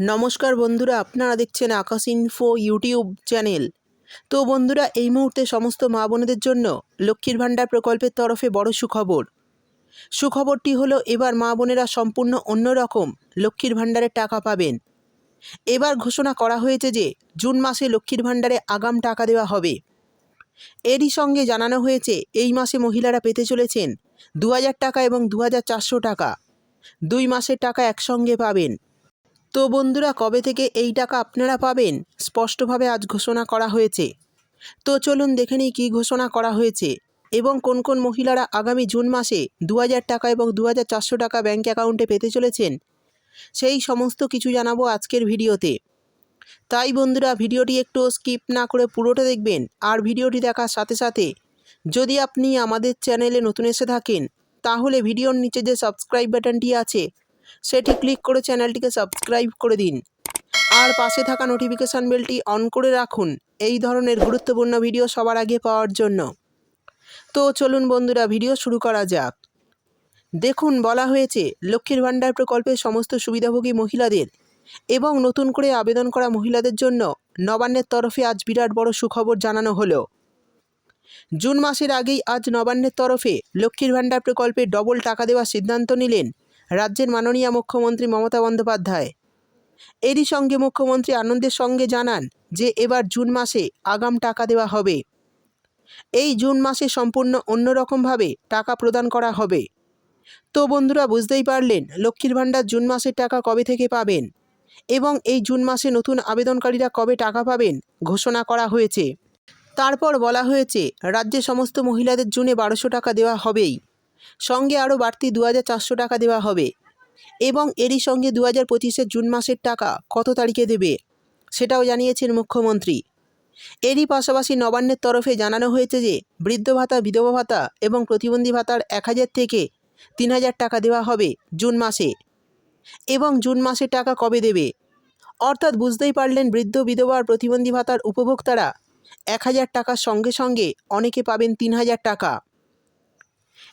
নমস্কার বন্ধুরা, আপনারা দেখছেন আকাশ ইনফো ইউটিউব চ্যানেল তো বন্ধুরা, এই মুহূর্তে সমস্ত মা বোনেদের জন্য লক্ষ্মীর ভাণ্ডার প্রকল্পের তরফে বড় সুখবর। সুখবরটি হলো, এবার মা বোনেরা সম্পূর্ণ অন্যরকম লক্ষ্মীর ভাণ্ডারের টাকা পাবেন। এবার ঘোষণা করা হয়েছে যে, জুন মাসে লক্ষ্মীর ভাণ্ডারে আগাম টাকা দেওয়া হবে। এরই সঙ্গে জানানো হয়েছে, এই মাসে মহিলারা পেতে চলেছেন দু হাজার টাকা এবং দু হাজার চারশো টাকা। দুই মাসের টাকা একসঙ্গে পাবেন। তো বন্ধুরা, কবে থেকে এই টাকা আপনারা পাবেন? স্পষ্টভাবে আজ ঘোষণা করা হয়েছে। তো চলুন দেখে নিই কী ঘোষণা করা হয়েছে। এবং কোন কোন মহিলারা আগামী জুন মাসে দু হাজার টাকা এবং দু হাজার চারশো টাকা ব্যাঙ্ক অ্যাকাউন্টে পেতে চলেছেন, সেই সমস্ত কিছু জানাব আজকের ভিডিওতে। তাই বন্ধুরা, ভিডিওটি একটু স্কিপ না করে পুরোটা দেখবেন আর ভিডিওটি দেখার সাথে সাথে যদি আপনি আমাদের চ্যানেলে নতুন এসে থাকেন, তাহলে ভিডিওর নিচে যে সাবস্ক্রাইব বাটনটি আছে সেটি ক্লিক করে চ্যানেলটিকে সাবস্ক্রাইব করে দিন। আর পাশে থাকা নোটিফিকেশান বেলটি অন করে রাখুন। এই ধরনের গুরুত্বপূর্ণ ভিডিও সবার আগে পাওয়ার জন্য। তো চলুন বন্ধুরা ভিডিও শুরু করা যাক। দেখুন, বলা হয়েছে, লক্ষ্মীর ভাণ্ডার প্রকল্পের সমস্ত সুবিধাভোগী মহিলাদের এবং নতুন করে আবেদন করা মহিলাদের জন্য নবান্নের তরফে আজ বিরাট বড় সুখবর জানানো হলো। জুন মাসের আগেই আজ নবান্নের তরফে লক্ষ্মীর ভাণ্ডার প্রকল্পে ডবল টাকা দেওয়ার সিদ্ধান্ত নিলেন রাজ্যের মাননীয় মুখ্যমন্ত্রী মমতা বন্দ্যোপাধ্যায়। এরই সঙ্গে মুখ্যমন্ত্রী আনন্দের সঙ্গে জানান যে এবার জুন মাসে আগাম টাকা দেওয়া হবে। এই জুন মাসে সম্পূর্ণ অন্যরকমভাবে টাকা প্রদান করা হবে। তো বন্ধুরা, বুঝতেই পারলেন লক্ষ্মীর ভাণ্ডার জুন মাসের টাকা কবে থেকে পাবেন এবং এই জুন মাসে নতুন আবেদনকারীরা কবে টাকা পাবেন ঘোষণা করা হয়েছে। তারপর বলা হয়েছে, রাজ্যে সমস্ত মহিলাদের জুনে বারোশো টাকা দেওয়া হবেই। সঙ্গে আরও বাড়তি দু হাজার চারশো টাকা দেওয়া হবে। এবং এরই সঙ্গে দু হাজার পঁচিশের জুন মাসের টাকা কত তারিখে দেবে, সেটাও জানিয়েছেন মুখ্যমন্ত্রী। এরই পাশাপাশি নবান্নের তরফে জানানো হয়েছে যে, বৃদ্ধ ভাতা, বিধবা ভাতা এবং প্রতিবন্ধী ভাতার এক হাজার থেকে তিন হাজার টাকা দেওয়া হবে জুন মাসে। এবং জুন মাসের টাকা কবে দেবে? অর্থাৎ বুঝতেই পারলেন বৃদ্ধ, বিধবা আর প্রতিবন্ধী ভাতার উপভোক্তারা এক হাজার টাকার সঙ্গে সঙ্গে অনেকে পাবেন তিন হাজার টাকা।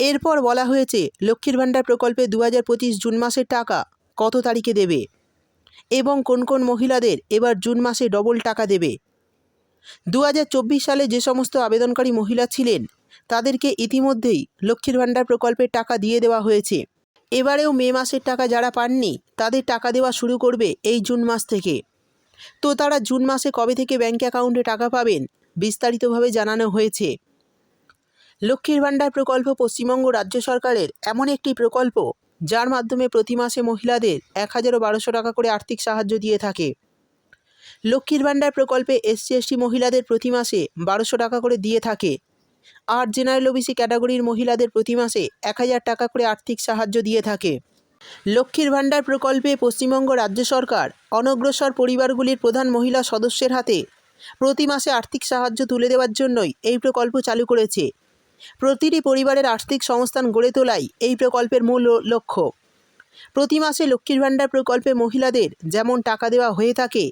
এরপর বলা হয়েছে, লক্ষ্মীর ভাণ্ডার প্রকল্পে দু হাজার পঁচিশ জুন মাসের টাকা কত তারিখে দেবে? এবং কোন কোন মহিলাদের এবার জুন মাসে ডবল টাকা দেবে? দু হাজার চব্বিশ সালে যে সমস্ত আবেদনকারী মহিলা ছিলেন, তাদেরকে ইতিমধ্যেই লক্ষ্মীর ভাণ্ডার প্রকল্পের টাকা দিয়ে দেওয়া হয়েছে। এবারেও মে মাসের টাকা যারা পাননি, তাদের টাকা দেওয়া শুরু করবে এই জুন মাস থেকে। তো তারা জুন মাসে কবে থেকে ব্যাঙ্ক অ্যাকাউন্টে টাকা পাবেন, বিস্তারিতভাবে জানানো হয়েছে। লক্ষ্মীর ভাণ্ডার প্রকল্প পশ্চিমবঙ্গ রাজ্য সরকারের এমন একটি প্রকল্প, যার মাধ্যমে প্রতি মাসে মহিলাদের এক হাজারও বারোশো টাকা করে আর্থিক সাহায্য দিয়ে থাকে। লক্ষ্মীর ভাণ্ডার প্রকল্পে এসসি, এসটি মহিলাদের প্রতি মাসে বারোশো টাকা করে দিয়ে থাকে। আর জেনারেল ওবিসি ক্যাটাগরির মহিলাদের প্রতি মাসে এক হাজার টাকা করে আর্থিক সাহায্য দিয়ে থাকে। লক্ষ্মীর ভাণ্ডার প্রকল্পে পশ্চিমবঙ্গ রাজ্য সরকার অনগ্রসর পরিবারগুলির প্রধান মহিলা সদস্যের হাতে প্রতি মাসে আর্থিক সাহায্য তুলে দেওয়ার জন্যই এই প্রকল্প চালু করেছে। প্রতিটি পরিবারের আর্থিক সংস্থান গড়ে তোলাই এই প্রকল্পের মূল লক্ষ্য। প্রতি মাসে লক্ষ্মীর ভাণ্ডার প্রকল্পে মহিলাদের যেমন টাকা দেওয়া হয়ে থাকে,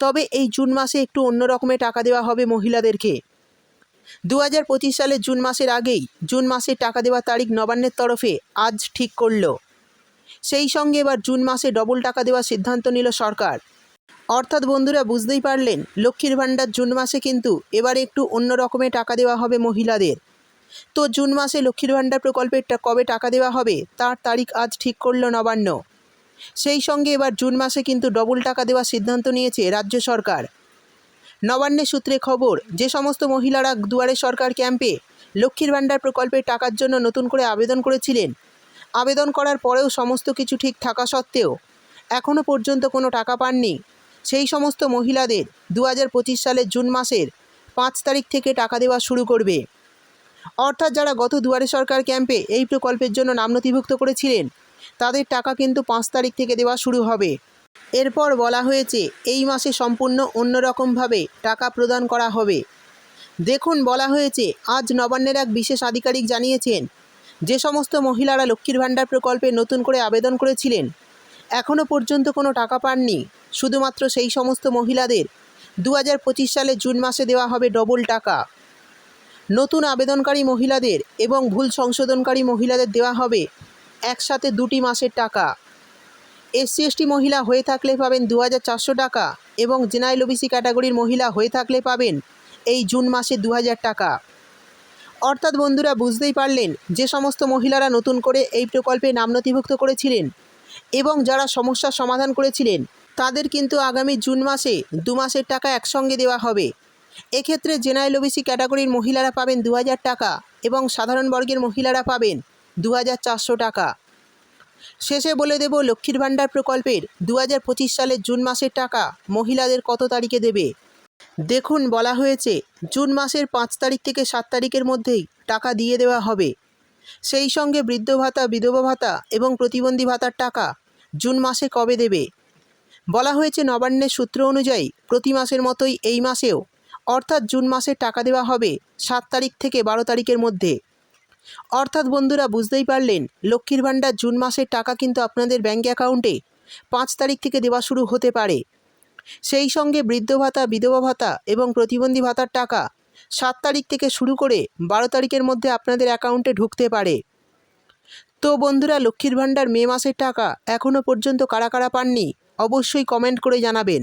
তবে এই জুন মাসে একটু অন্য রকমের টাকা দেওয়া হবে মহিলাদেরকে। দু হাজার পঁচিশ সালের জুন মাসের আগেই জুন মাসে টাকা দেওয়ার তারিখ নবান্নের তরফে আজ ঠিক করল। সেই সঙ্গে এবার জুন মাসে ডবল টাকা দেওয়ার সিদ্ধান্ত নিল সরকার। অর্থাৎ বন্ধুরা বুঝতেই পারলেন, লক্ষ্মীর ভাণ্ডার জুন মাসে কিন্তু এবার একটু অন্য রকমের টাকা দেওয়া হবে মহিলাদের। তো জুন মাসে লক্ষ্মীর ভাণ্ডার প্রকল্পেরটা কবে টাকা দেওয়া হবে? তার তারিখ আজ ঠিক করল নবান্ন। সেই সঙ্গে এবার জুন মাসে কিন্তু ডবল টাকা দেওয়ার সিদ্ধান্ত নিয়েছে রাজ্য সরকার। নবান্নের সূত্রে খবর, যে সমস্ত মহিলারা দুয়ারে সরকার ক্যাম্পে লক্ষ্মীর ভাণ্ডার প্রকল্পের টাকার জন্য নতুন করে আবেদন করেছিলেন, আবেদন করার পরেও সমস্ত কিছু ঠিক থাকা সত্ত্বেও এখনও পর্যন্ত কোনো টাকা পাননি। সেই সমস্ত মহিলাদের দু হাজার পঁচিশ সালের জুন মাসের পাঁচ তারিখ থেকে টাকা দেওয়া শুরু করবে। অর্থাৎ যারা গত দুয়ারে সরকার ক্যাম্পে এই প্রকল্পের জন্য নাম নথিভুক্ত করেছিলেন, তাদের টাকা কিন্তু পাঁচ তারিখ থেকে দেওয়া শুরু হবে। এরপর বলা হয়েছে, এই মাসে সম্পূর্ণ অন্যরকমভাবে টাকা প্রদান করা হবে। দেখুন, বলা হয়েছে, আজ নবান্নের এক বিশেষ আধিকারিক জানিয়েছেন, যে সমস্ত মহিলারা লক্ষ্মীর ভাণ্ডার প্রকল্পে নতুন করে আবেদন করেছিলেন এখনও পর্যন্ত কোনো টাকা পাননি। শুধুমাত্র সেই সমস্ত মহিলাদের দু হাজার পঁচিশ সালে জুন মাসে দেওয়া হবে ডবল টাকা। নতুন আবেদনকারী মহিলাদের এবং ভুল সংশোধনকারী মহিলাদের দেওয়া হবে একসাথে দুটি মাসের টাকা। এসসি, এসটি মহিলা হয়ে থাকলে পাবেন দু হাজার চারশো টাকা এবং জেনারেল ওবিসি ক্যাটাগরির মহিলা হয়ে থাকলে পাবেন এই জুন মাসে দু হাজার টাকা। অর্থাৎ বন্ধুরা, বুঝতেই পারলেন যে সমস্ত মহিলারা নতুন করে এই প্রকল্পে নাম নথিভুক্ত করেছিলেন এবং যারা সমস্যার সমাধান করেছিলেন, তাদের কিন্তু আগামী জুন মাসে দু মাসের টাকা একসঙ্গে দেওয়া হবে। এক্ষেত্রে জেনারেল ওবিসি ক্যাটাগরির মহিলারা পাবেন দু হাজার টাকা এবং সাধারণ বর্গের মহিলারা পাবেন দু হাজার চারশো টাকা। শেষে বলে দেব লক্ষ্মীর ভাণ্ডার প্রকল্পের দু হাজার পঁচিশ সালের জুন মাসের টাকা মহিলাদের কত তারিখে দেবে? দেখুন, বলা হয়েছে জুন মাসের পাঁচ তারিখ থেকে সাত তারিখের মধ্যেই টাকা দিয়ে দেওয়া হবে। সেই সঙ্গে বৃদ্ধ ভাতা, বিধবা ভাতা এবং প্রতিবন্ধী ভাতার টাকা জুন মাসে কবে দেবে? বলা হয়েছে নবান্নের সূত্র অনুযায়ী প্রতি মাসের মতোই এই মাসেও অর্থাৎ জুন মাসে টাকা দেওয়া হবে সাত তারিখ থেকে বারো তারিখের মধ্যে। অর্থাৎ বন্ধুরা, বুঝতেই পারলেন, লক্ষ্মীর ভাণ্ডার জুন মাসের টাকা কিন্তু আপনাদের ব্যাঙ্ক অ্যাকাউন্টে পাঁচ তারিখ থেকে দেওয়া শুরু হতে পারে। সেই সঙ্গে বৃদ্ধ ভাতা, বিধবা ভাতা এবং প্রতিবন্ধী ভাতার টাকা সাত তারিখ থেকে শুরু করে বারো তারিখের মধ্যে আপনাদের অ্যাকাউন্টে ঢুকতে পারে। তো বন্ধুরা, লক্ষ্মীর ভাণ্ডার মে মাসের টাকা এখনও পর্যন্ত কারা কারা পাননি, অবশ্যই কমেন্ট করে জানাবেন।